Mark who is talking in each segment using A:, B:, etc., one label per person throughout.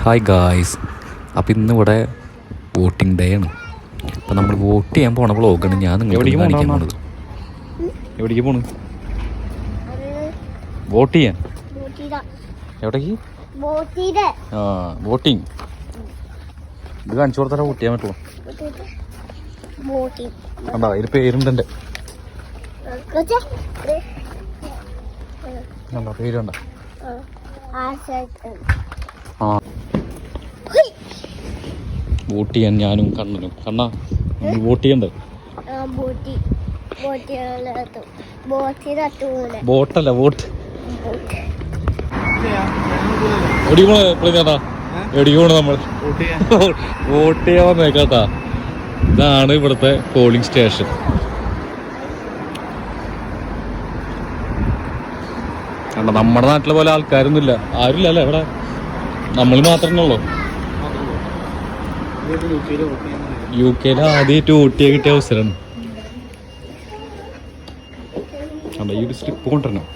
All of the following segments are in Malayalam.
A: ഹായ് ഗായ്സ് അപ്പോൾ ഇന്ന് ഇവിടെ വോട്ടിംഗ് ഡേ ആണ് അപ്പോൾ നമ്മൾ വോട്ട് ചെയ്യാൻ പോണ ബ്ലോഗാണ് ഞാൻ നിങ്ങൾക്ക്
B: എവിടേക്ക്
A: കാണിക്കാൻ
B: പോണ
A: പോണത്
B: എവിടേക്ക് പോണ് വോട്ട് ചെയ്യാൻ എവിടേക്ക് ആ വോട്ടിംഗ് ഇത് കാണിച്ചു കൊടുത്താലേ വോട്ട് ചെയ്യാൻ പറ്റുള്ളൂ കണ്ടാ ഇതിൽ പേരുണ്ട് എന്റെ കണ്ടാ പേര് കണ്ട
C: ആ സൈഡ്
B: ആ വോട്ട് ചെയ്യാൻ ഞാനും കണ്ണനും. കണ്ണാ നമ്മൾ വോട്ട് ചെയ്യണ്ടേ? ബോട്ടല്ല ചേട്ടാ എവിടേക്ക് പോണ നമ്മൾ വോട്ട്. ചെയ്യാൻ. വന്നേക്കാട്ടാ ഇതാണ് ഇവിടുത്തെ പോളിംഗ് സ്റ്റേഷൻ. കണ്ട നമ്മുടെ നാട്ടിലെ പോലെ ആൾക്കാരൊന്നുമില്ല. ആരുമില്ല അല്ലേ ഇവിടെ? നമ്മൾ മാത്രമേ ഉള്ളൂ. യു കെയിൽ ആദ്യമായിട്ട് ഊട്ടിയെ കിട്ടിയ അവസരമാണ് അല്ല ഈ ഒരു സ്ട്രിപ്പ് കൊണ്ടുവരണം.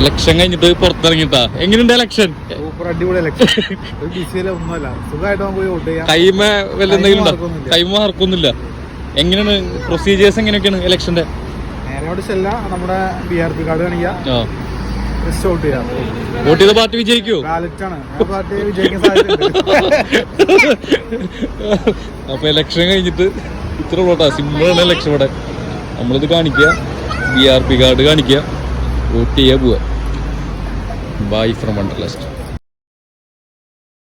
B: ഇലക്ഷൻ കഴിഞ്ഞിട്ട് പുറത്തിറങ്ങിട്ടാ എങ്ങനെയുണ്ട് ഇലക്ഷൻ
D: സൂപ്പർ അടിപൊളി ഇലക്ഷൻ ഒന്നുമല്ല. സുഖമായിട്ട് നമുക്ക് വോട്ട് ചെയ്യാം.
B: കൈമ വല്ല എന്തെങ്കിലും ഉണ്ടോ?
D: മാർക്കൊന്നുമില്ല.
B: എങ്ങനെയാണ് പ്രൊസീജിയേഴ്സ് എങ്ങനെയൊക്കെയാണ് ഇലക്ഷന്റെ
D: നേരെ ചെല്ല. നമ്മുടെ ബി ആർ പി കാർഡ് കാണിക്കുക
B: ആ.
D: ജസ്റ്റ് വോട്ട് ചെയ്യാം.
B: വോട്ട് ചെയ്ത പാർട്ടി വിജയിക്കോ. അപ്പൊ ഇലക്ഷൻ കഴിഞ്ഞിട്ട് ഇത്ര വോട്ടാ സിമ്പിളാണ് ഇലക്ഷൻ ഇവിടെ. നമ്മളിത് കാണിക്കുക ബി ആർ പി കാർഡ് കാണിക്കുക വോട്ട് ചെയ്യാ പോവാ ബൈ ഫ്രം വണ്ടർലാസ്റ്റ്